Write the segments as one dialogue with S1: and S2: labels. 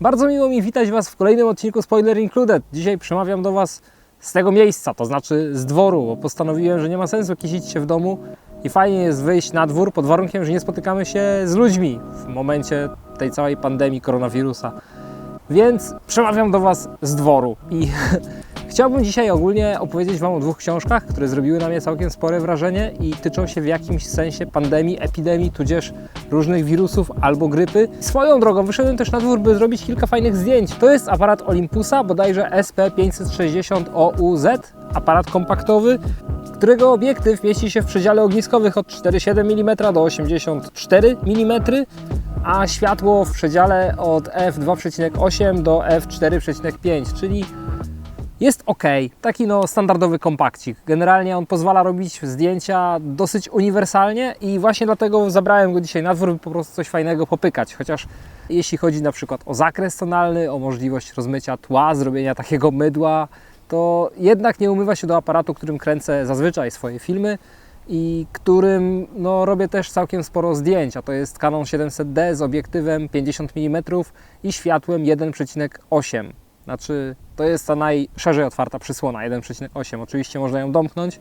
S1: Bardzo miło mi witać Was w kolejnym odcinku Spoiler Included. Dzisiaj przemawiam do Was z tego miejsca, to znaczy z dworu, bo postanowiłem, że nie ma sensu kisić się w domu i fajnie jest wyjść na dwór pod warunkiem, że nie spotykamy się z ludźmi w momencie tej całej pandemii koronawirusa. Więc przemawiam do Was z dworu i chciałbym dzisiaj ogólnie opowiedzieć Wam o dwóch książkach, które zrobiły na mnie całkiem spore wrażenie i tyczą się w jakimś sensie pandemii, epidemii, tudzież różnych wirusów albo grypy. Swoją drogą wyszedłem też na dwór, by zrobić kilka fajnych zdjęć. To jest aparat Olympusa, bodajże SP560 OUZ, aparat kompaktowy, którego obiektyw mieści się w przedziale ogniskowych od 4,7 mm do 84 mm, a światło w przedziale od f2,8 do f4,5, czyli jest ok, taki no standardowy kompakcik. Generalnie on pozwala robić zdjęcia dosyć uniwersalnie i właśnie dlatego zabrałem go dzisiaj na dwór, by po prostu coś fajnego popykać. Chociaż jeśli chodzi na przykład o zakres tonalny, o możliwość rozmycia tła, zrobienia takiego mydła, to jednak nie umywa się do aparatu, którym kręcę zazwyczaj swoje filmy i którym no, robię też całkiem sporo zdjęć, a to jest Canon 700D z obiektywem 50 mm i światłem 1,8. Znaczy, to jest ta najszerzej otwarta przysłona 1,8. Oczywiście można ją domknąć,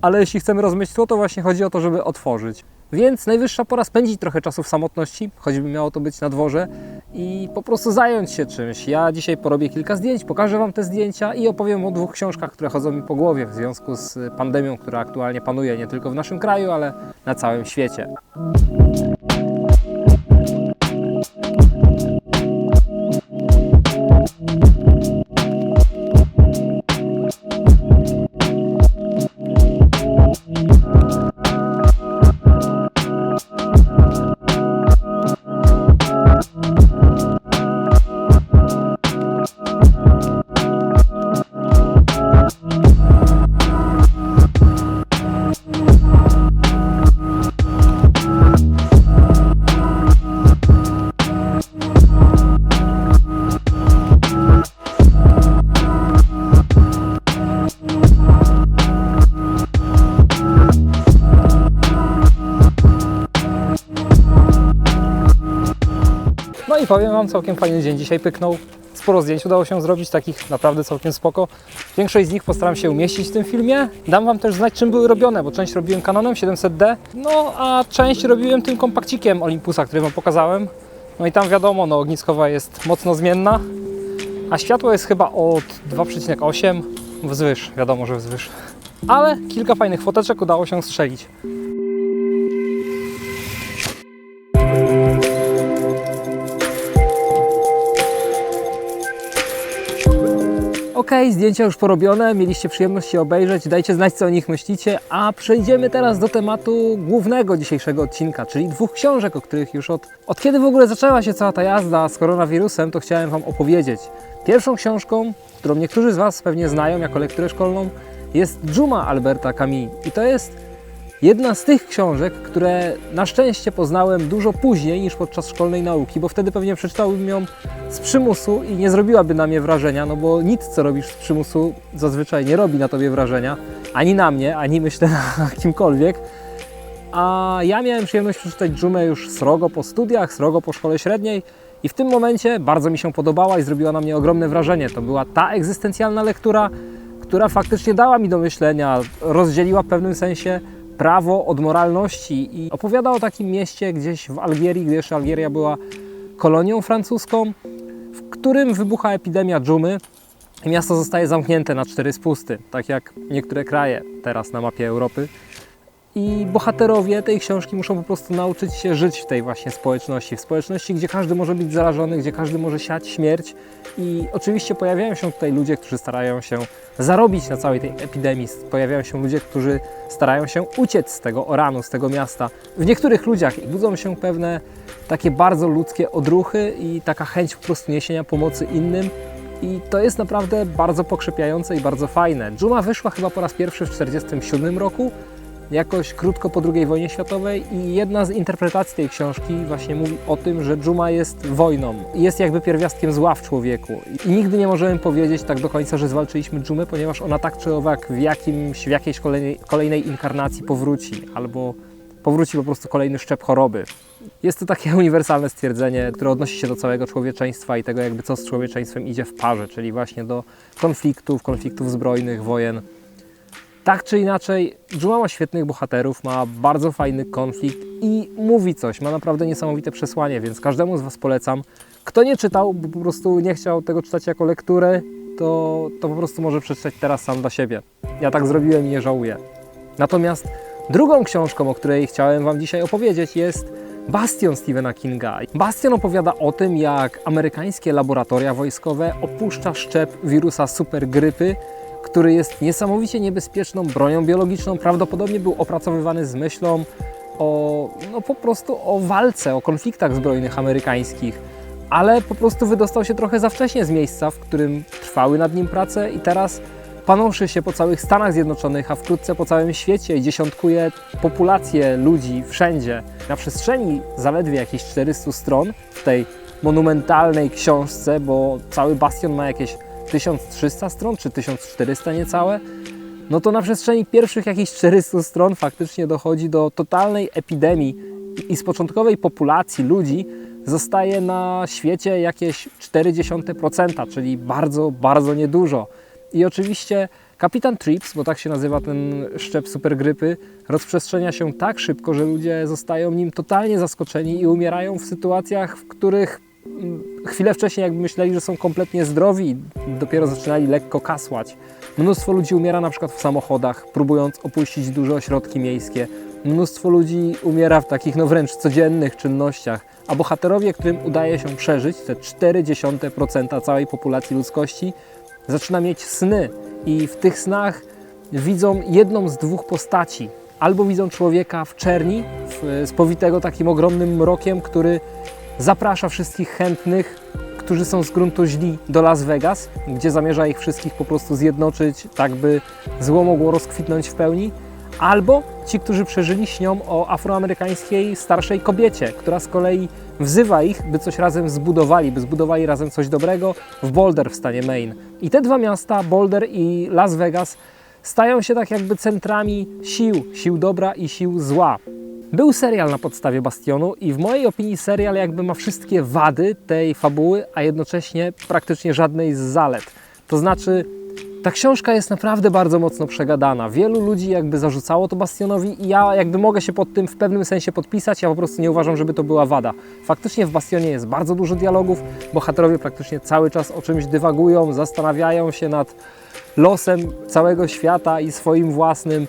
S1: ale jeśli chcemy rozmyć tło, to właśnie chodzi o to, żeby otworzyć. Więc najwyższa pora spędzić trochę czasu w samotności, choćby miało to być na dworze i po prostu zająć się czymś. Ja dzisiaj porobię kilka zdjęć, pokażę Wam te zdjęcia i opowiem o dwóch książkach, które chodzą mi po głowie w związku z pandemią, która aktualnie panuje nie tylko w naszym kraju, ale na całym świecie. I powiem Wam, całkiem fajny dzień dzisiaj pyknął. Sporo zdjęć udało się zrobić, takich naprawdę całkiem spoko. Większość z nich postaram się umieścić w tym filmie. Dam Wam też znać, czym były robione, bo część robiłem Canonem 700D, no a część robiłem tym kompakcikiem Olympusa, który Wam pokazałem. No i tam wiadomo, no ogniskowa jest mocno zmienna, a światło jest chyba od 2,8 wzwyż, wiadomo, że wzwyż. Ale kilka fajnych foteczek udało się strzelić. Zdjęcia już porobione, mieliście przyjemność je obejrzeć, dajcie znać co o nich myślicie, a przejdziemy teraz do tematu głównego dzisiejszego odcinka, czyli dwóch książek, o których już od, od kiedy w ogóle zaczęła się cała ta jazda z koronawirusem, to chciałem Wam opowiedzieć. Pierwszą książką, którą niektórzy z Was pewnie znają jako lekturę szkolną, jest Dżuma Alberta Camus. I to jest Jedna z tych książek, które na szczęście poznałem dużo później niż podczas szkolnej nauki, bo wtedy pewnie przeczytałbym ją z przymusu i nie zrobiłaby na mnie wrażenia, no bo nic co robisz z przymusu zazwyczaj nie robi na tobie wrażenia, ani na mnie, ani myślę na kimkolwiek. A ja miałem przyjemność przeczytać Dżumę już srogo po studiach, srogo po szkole średniej i w tym momencie bardzo mi się podobała i zrobiła na mnie ogromne wrażenie. To była ta egzystencjalna lektura, która faktycznie dała mi do myślenia, rozdzieliła w pewnym sensie prawo od moralności i opowiada o takim mieście gdzieś w Algierii, gdy jeszcze Algieria była kolonią francuską, w którym wybucha epidemia dżumy i miasto zostaje zamknięte na cztery spusty, tak jak niektóre kraje teraz na mapie Europy. I bohaterowie tej książki muszą po prostu nauczyć się żyć w tej właśnie społeczności. W społeczności, gdzie każdy może być zarażony, gdzie każdy może siać śmierć. I oczywiście pojawiają się tutaj ludzie, którzy starają się zarobić na całej tej epidemii. Pojawiają się ludzie, którzy starają się uciec z tego oranu, z tego miasta. W niektórych ludziach budzą się pewne takie bardzo ludzkie odruchy i taka chęć po prostu niesienia pomocy innym. I to jest naprawdę bardzo pokrzepiające i bardzo fajne. Dżuma wyszła chyba po raz pierwszy w 1947 roku, jakoś krótko po II wojnie światowej i jedna z interpretacji tej książki właśnie mówi o tym, że dżuma jest wojną. Jest jakby pierwiastkiem zła w człowieku. I nigdy nie możemy powiedzieć tak do końca, że zwalczyliśmy dżumę, ponieważ ona tak czy owak w, jakimś, w jakiejś kolejnej, kolejnej inkarnacji powróci albo powróci po prostu kolejny szczep choroby. Jest to takie uniwersalne stwierdzenie, które odnosi się do całego człowieczeństwa i tego, jakby co z człowieczeństwem idzie w parze, czyli właśnie do konfliktów, konfliktów zbrojnych, wojen. Tak czy inaczej, Dżuma ma świetnych bohaterów, ma bardzo fajny konflikt i mówi coś, ma naprawdę niesamowite przesłanie, więc każdemu z Was polecam. Kto nie czytał, bo po prostu nie chciał tego czytać jako lekturę, to, to po prostu może przeczytać teraz sam dla siebie. Ja tak zrobiłem i nie żałuję. Natomiast drugą książką, o której chciałem Wam dzisiaj opowiedzieć, jest Bastion Stephena Kinga. Bastion opowiada o tym, jak amerykańskie laboratoria wojskowe opuszcza szczep wirusa supergrypy, który jest niesamowicie niebezpieczną bronią biologiczną. Prawdopodobnie był opracowywany z myślą o, no po prostu o walce, o konfliktach zbrojnych amerykańskich, ale po prostu wydostał się trochę za wcześnie z miejsca, w którym trwały nad nim prace i teraz panąszy się po całych Stanach Zjednoczonych, a wkrótce po całym świecie i dziesiątkuje populację ludzi wszędzie. Na przestrzeni zaledwie jakichś 400 stron w tej monumentalnej książce, bo cały bastion ma jakieś 1300 stron, czy 1400 niecałe, no to na przestrzeni pierwszych jakichś 400 stron faktycznie dochodzi do totalnej epidemii i z początkowej populacji ludzi zostaje na świecie jakieś 0,4%, czyli bardzo, bardzo niedużo. I oczywiście kapitan Trips, bo tak się nazywa ten szczep supergrypy, rozprzestrzenia się tak szybko, że ludzie zostają nim totalnie zaskoczeni i umierają w sytuacjach, w których chwilę wcześniej jakby myśleli, że są kompletnie zdrowi dopiero zaczynali lekko kasłać. Mnóstwo ludzi umiera na przykład w samochodach, próbując opuścić duże ośrodki miejskie. Mnóstwo ludzi umiera w takich no wręcz codziennych czynnościach, a bohaterowie, którym udaje się przeżyć, te 0,4% całej populacji ludzkości, zaczyna mieć sny i w tych snach widzą jedną z dwóch postaci. Albo widzą człowieka w czerni, spowitego takim ogromnym mrokiem, który zaprasza wszystkich chętnych, którzy są z gruntu źli do Las Vegas, gdzie zamierza ich wszystkich po prostu zjednoczyć, tak by zło mogło rozkwitnąć w pełni. Albo ci, którzy przeżyli, śnią o afroamerykańskiej starszej kobiecie, która z kolei wzywa ich, by coś razem zbudowali, by zbudowali razem coś dobrego w Boulder w stanie Maine. I te dwa miasta, Boulder i Las Vegas, stają się tak jakby centrami sił, sił dobra i sił zła. Był serial na podstawie Bastionu i w mojej opinii serial jakby ma wszystkie wady tej fabuły, a jednocześnie praktycznie żadnej z zalet. To znaczy, ta książka jest naprawdę bardzo mocno przegadana. Wielu ludzi jakby zarzucało to Bastionowi i ja jakby mogę się pod tym w pewnym sensie podpisać, ja po prostu nie uważam, żeby to była wada. Faktycznie w Bastionie jest bardzo dużo dialogów, bohaterowie praktycznie cały czas o czymś dywagują, zastanawiają się nad losem całego świata i swoim własnym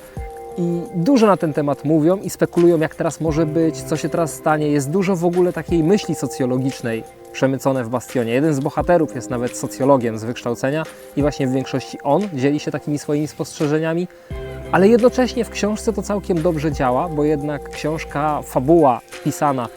S1: i dużo na ten temat mówią i spekulują, jak teraz może być, co się teraz stanie. Jest dużo w ogóle takiej myśli socjologicznej przemycone w Bastionie. Jeden z bohaterów jest nawet socjologiem z wykształcenia i właśnie w większości on dzieli się takimi swoimi spostrzeżeniami, ale jednocześnie w książce to całkiem dobrze działa, bo jednak książka, fabuła pisana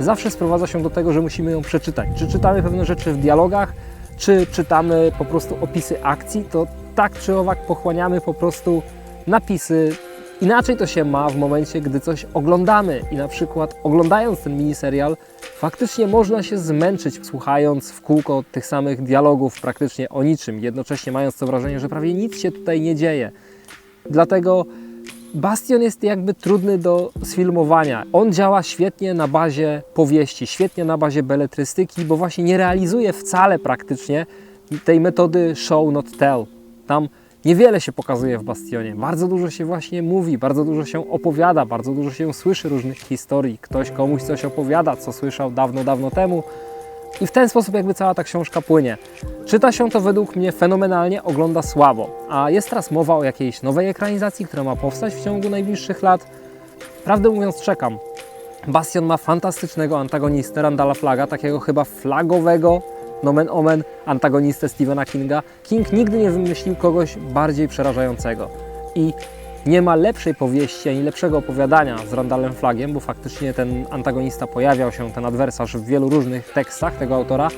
S1: zawsze sprowadza się do tego, że musimy ją przeczytać. Czy czytamy pewne rzeczy w dialogach, czy czytamy po prostu opisy akcji, to tak czy owak pochłaniamy po prostu napisy. Inaczej to się ma w momencie, gdy coś oglądamy i na przykład oglądając ten miniserial, faktycznie można się zmęczyć słuchając w kółko tych samych dialogów praktycznie o niczym, jednocześnie mając to wrażenie, że prawie nic się tutaj nie dzieje. Dlatego Bastion jest jakby trudny do sfilmowania. On działa świetnie na bazie powieści, świetnie na bazie beletrystyki, bo właśnie nie realizuje wcale praktycznie tej metody show not tell. Tam niewiele się pokazuje w Bastionie. Bardzo dużo się właśnie mówi, bardzo dużo się opowiada, bardzo dużo się słyszy różnych historii. Ktoś komuś coś opowiada, co słyszał dawno, dawno temu. I w ten sposób jakby cała ta książka płynie. Czyta się to według mnie fenomenalnie, ogląda słabo. A jest teraz mowa o jakiejś nowej ekranizacji, która ma powstać w ciągu najbliższych lat. Prawdę mówiąc czekam. Bastion ma fantastycznego antagonistę Randala Flaga, takiego chyba flagowego, nomen omen, antagonistę Stephena Kinga. King nigdy nie wymyślił kogoś bardziej przerażającego. I nie ma lepszej powieści ani lepszego opowiadania z Randallem Flagiem, bo faktycznie ten antagonista pojawiał się, ten adwersarz w wielu różnych tekstach tego autora,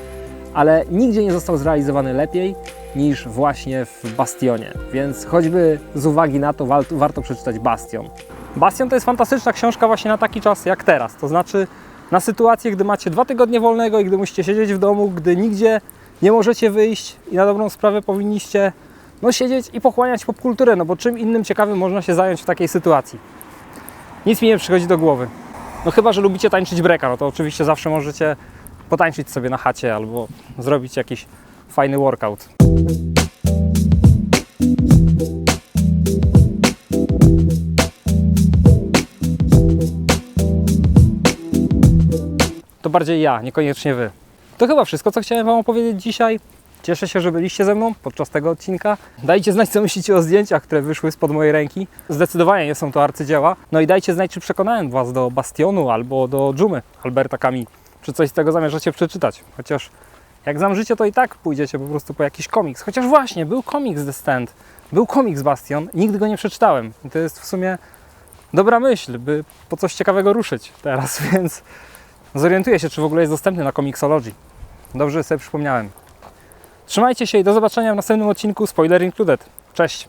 S1: ale nigdzie nie został zrealizowany lepiej niż właśnie w Bastionie. Więc choćby z uwagi na to warto, przeczytać Bastion. Bastion to jest fantastyczna książka właśnie na taki czas jak teraz, to znaczy na sytuację, gdy macie dwa tygodnie wolnego i gdy musicie siedzieć w domu, gdy nigdzie nie możecie wyjść i na dobrą sprawę powinniście no, siedzieć i pochłaniać popkulturę, no bo czym innym ciekawym można się zająć w takiej sytuacji. Nic mi nie przychodzi do głowy. No chyba, że lubicie tańczyć breka, no to oczywiście zawsze możecie potańczyć sobie na chacie albo zrobić jakiś fajny workout. Bardziej ja, niekoniecznie wy. To chyba wszystko, co chciałem Wam opowiedzieć dzisiaj. Cieszę się, że byliście ze mną podczas tego odcinka. Dajcie znać, co myślicie o zdjęciach, które wyszły spod mojej ręki. Zdecydowanie nie są to arcydzieła. No i dajcie znać, czy przekonałem Was do Bastionu albo do Dżumy Alberta Kami. Czy coś z tego zamierzacie przeczytać. Chociaż jak zamrzycie, to i tak pójdziecie po prostu po jakiś komiks. Chociaż właśnie, był komiks The Stand. Był komiks Bastion. Nigdy go nie przeczytałem. I to jest w sumie dobra myśl, by po coś ciekawego ruszyć teraz, więc zorientuję się, czy w ogóle jest dostępny na Comixology. Dobrze sobie przypomniałem. Trzymajcie się i do zobaczenia w następnym odcinku Spoiler Included. Cześć!